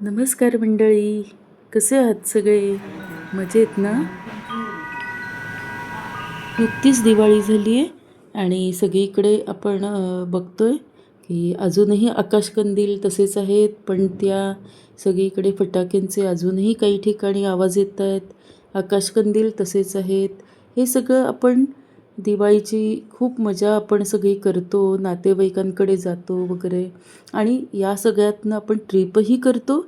नमस्कार मंडळी कसे आहात सगळे? मजेत ना? नुकतीच दिवाळी झाली आहे आणि सगळीकडे आपण बघतोय की अजूनही आकाशकंदील तसेच आहेत पण त्या सगळीकडे फटाक्यांचे अजूनही काही ठिकाणी आवाज येत आहेत. आकाशकंदील तसेच आहेत. हे सगळं आपण दिवाळीची खूप मजा आपण सगळी करतो नातेवाईकांकडे जातो वगैरे. आणि या सगळ्यातनं आपण ट्रिपही करतो.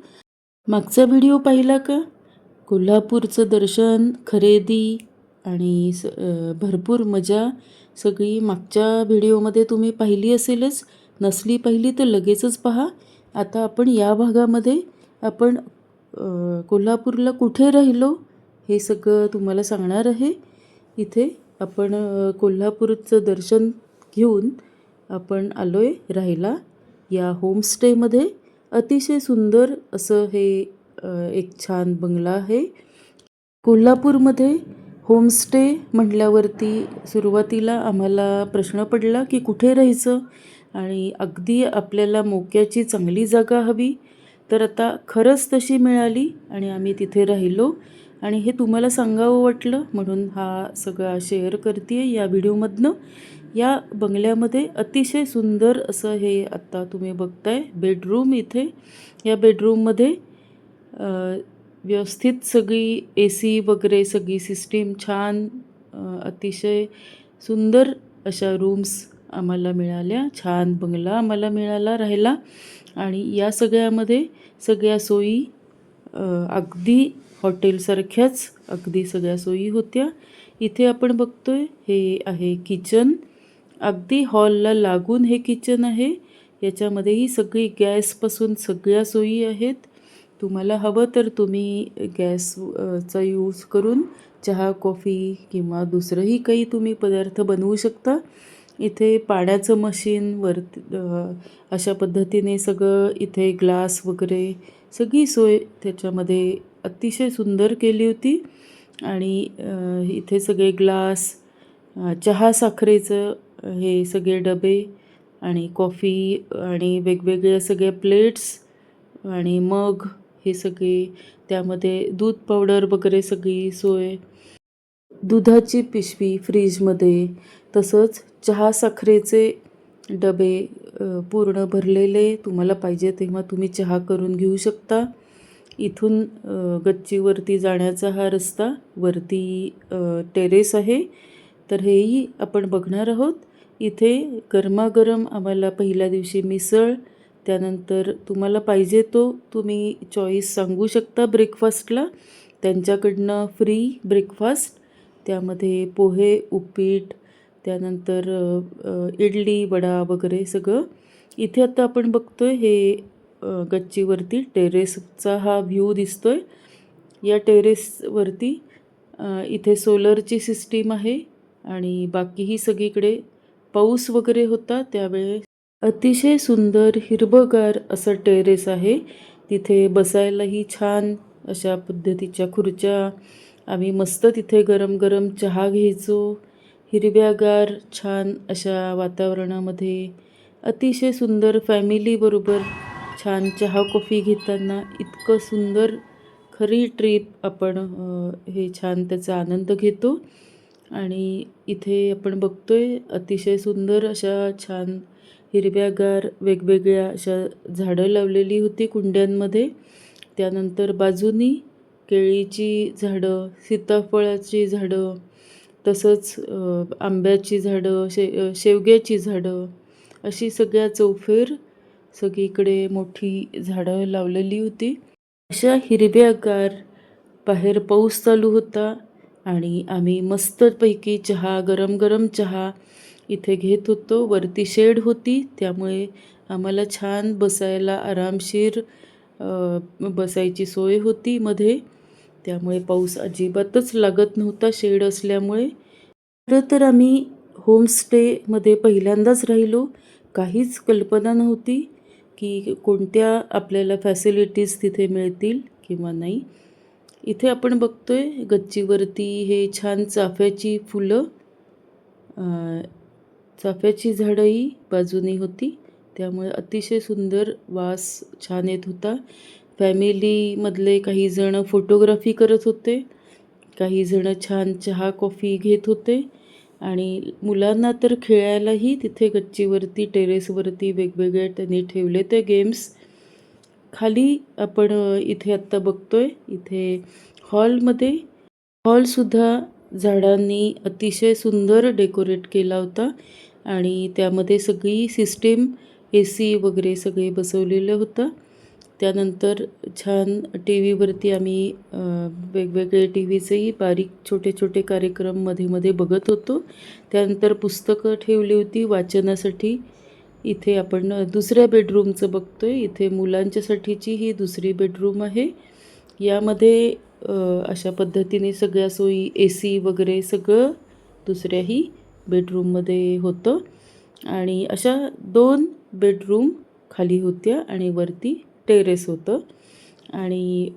मागचा व्हिडिओ पाहिला का? कोल्हापूरचं दर्शन खरेदी आणि स भरपूर मजा. सगळी मागच्या व्हिडिओमध्ये तुम्ही पाहिली असेलच. नसली पाहिली तर लगेचच पहा. आता आपण या भागामध्ये आपण कोल्हापूरला कुठे राहिलो हे सगळं तुम्हाला सांगणार आहे. इथे आपण कोल्हापूरचं दर्शन घेऊन आपण आलो आहे राहायला. या होमस्टेमध्ये अतिशय सुंदर असं हे एक छान बंगला आहे. कोल्हापूरमध्ये होमस्टे म्हटल्यावरती सुरुवातीला आम्हाला प्रश्न पडला की कुठे राहायचं? आणि अगदी आपल्याला मोक्याची चांगली जागा हवी. तर आता खरंच तशी मिळाली आणि आम्ही तिथे राहिलो. आणि हे तुम्हाला सांगावं वाटलं म्हणून हा सगळा शेअर करते या व्हिडिओमधनं. या बंगल्यामध्ये अतिशय सुंदर असं हे आत्ता तुम्ही बघताय बेडरूम इथे. या बेडरूममध्ये व्यवस्थित सगळी ए सी वगैरे सगळी सिस्टीम छान अतिशय सुंदर अशा रूम्स आम्हाला मिळाल्या. छान बंगला आम्हाला मिळाला राहायला. आणि या सगळ्यामध्ये सगळ्या सोयी अगदी हॉटेलसारख्याच अगदी सगळ्या सोयी होत्या. इथे आपण बघतो आहे हे आहे किचन. अगदी हॉलला लागून हे किचन आहे. याच्यामध्येही सगळी गॅसपासून सगळ्या सोयी आहेत. तुम्हाला हवं तर तुम्ही गॅसचा यूज करून चहा कॉफी किंवा दुसरंही काही तुम्ही पदार्थ बनवू शकता. इथे पाण्याचं मशीन वरती अशा पद्धतीने सगळं इथे ग्लास वगैरे सगळी सोय त्याच्यामध्ये अतिशय सुंदर केली होती. आणि इथे सगळे ग्लास चहा साखरेचं हे सगळे डबे आणि कॉफी आणि वेगवेगळ्या सगळ्या प्लेट्स आणि मग हे सगळे त्यामध्ये दूध पावडर वगैरे सगळी सोय. दुधाची पिशवी फ्रीजमध्ये तसंच चहा साखरेचे डबे पूर्ण भरलेले तुम्हाला पाहिजे तेव्हा तुम्ही चहा करून घेऊ शकता. इथून गच्चीवरती जाण्याचा हा रस्ता वरती टेरेस आहे. तर हेही आपण बघणार आहोत. इथे गरमागरम आम्हाला पहिल्या दिवशी मिसळ त्यानंतर तुम्हाला पाहिजे तो तुम्ही चॉईस सांगू शकता ब्रेकफास्टला त्यांच्याकडनं फ्री ब्रेकफास्ट त्यामध्ये पोहे उपीट त्यानंतर इडली वडा वगैरे सगळं. इथे आता आपण बघतोय हे गच्चीवरती टेरेसचा हा व्ह्यू दिसतो आहे या टेरेसवरती इथे सोलरची सिस्टीम आहे आणि बाकीही सगळीकडे पाऊस वगैरे होता त्यावेळेस अतिशय सुंदर हिरवगार असं टेरेस आहे. तिथे बसायलाही छान अशा पद्धतीच्या खुर्च्या आम्ही मस्त तिथे गरम गरम चहा घ्यायचो. हिरव्यागार छान अशा वातावरणामध्ये. अतिशय सुंदर फॅमिलीबरोबर छान चहा कॉफी घेताना इतकं सुंदर खरी ट्रीप आपण हे छान त्याचा आनंद घेतो. आणि इथे आपण बघतो आहे अतिशय सुंदर अशा छान हिरव्यागार वेगवेगळ्या अशा झाडं लावलेली होती कुंड्यांमध्ये. त्यानंतर बाजूनी केळीची झाडं सीताफळाची झाडं तसंच आंब्याची झाडं शे शेवग्याची झाडं अशी सगळ्या चौफेर सगळीकडे मोठी झाडं लावलेली होती. अशा हिरव्यागार बाहेर पाऊस चालू होता आणि आम्ही मस्तपैकी चहा गरम गरम चहा इथे घेत होतो. वरती शेड होती त्यामुळे आम्हाला छान बसायला आरामशीर बसायची सोय होती मध्ये. त्यामुळे पाऊस अजिबातच लागत नव्हता शेड असल्यामुळे. खरं तर आम्ही होमस्टेमध्ये पहिल्यांदाच राहिलो. काहीच कल्पना नव्हती की कोणत्या आपल्याला फॅसिलिटीज तिथे मिळतील किंवा नाही. इथे आपण बघतो आहे गच्चीवरती हे छान चाफ्याची फुलं चाफ्याची झाडंही बाजूनी होती. त्यामुळे अतिशय सुंदर वास छान येत होता. फॅमिलीमधले काही जण फोटोग्राफी करत होते काही जण छान चहा कॉफी घेत होते आणि मुलांना तर खेळायलाही तिथे गच्चीवरती टेरेसवरती वेगवेगळे त्यांनी ठेवले ते गेम्स. खाली आपण इथे आत्ता बघतोय इथे हॉलमध्ये. हॉलसुद्धा झाडांनी अतिशय सुंदर डेकोरेट केला होता आणि त्यामध्ये सगळी सिस्टीम ए सी वगैरे सगळे बसवलेलं होतं. त्यानंतर छान टी व्हीवरती आम्ही वेगवेगळे टी व्हीचेही बारीक छोटे छोटे कार्यक्रममध्ये मध्ये बघत होतो. त्यानंतर पुस्तकं ठेवली होती वाचनासाठी. इथे आपण दुसऱ्या बेडरूमचं बघतो आहे इथे मुलांच्यासाठीची ही दुसरी बेडरूम आहे. यामध्ये अशा पद्धतीने सगळ्या सोयी ए सी वगैरे सगळं दुसऱ्याही बेडरूममध्ये होतं. आणि अशा दोन बेडरूम खाली होत्या आणि वरती टेरेस होतं. आणि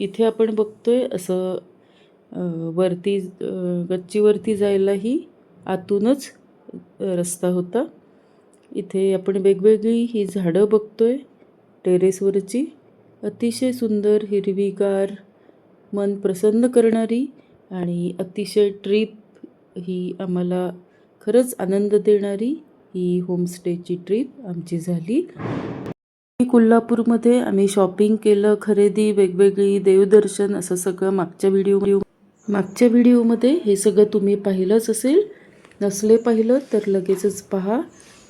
इथे आपण बघतोय असं वरती गच्चीवरती जायलाही आतूनच रस्ता होता. इथे आपण वेगवेगळी ही झाडं बघतोय. टेरेसवरची अतिशय सुंदर हिरवीगार मन प्रसन्न करणारी आणि अतिशय ट्रीप ही आम्हाला खरंच आनंद देणारी ही होमस्टेची ट्रीप आमची झाली. कोल्हापूरमध्ये आम्ही शॉपिंग केलं खरेदी वेगवेगळी देवदर्शन असं सगळं मागच्या व्हिडिओ मागच्या व्हिडिओमध्ये हे सगळं तुम्ही पाहिलंच असेल. नसले पाहिलं तर लगेचच पहा.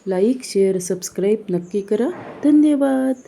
लाईक शेअर सबस्क्राईब नक्की करा. धन्यवाद.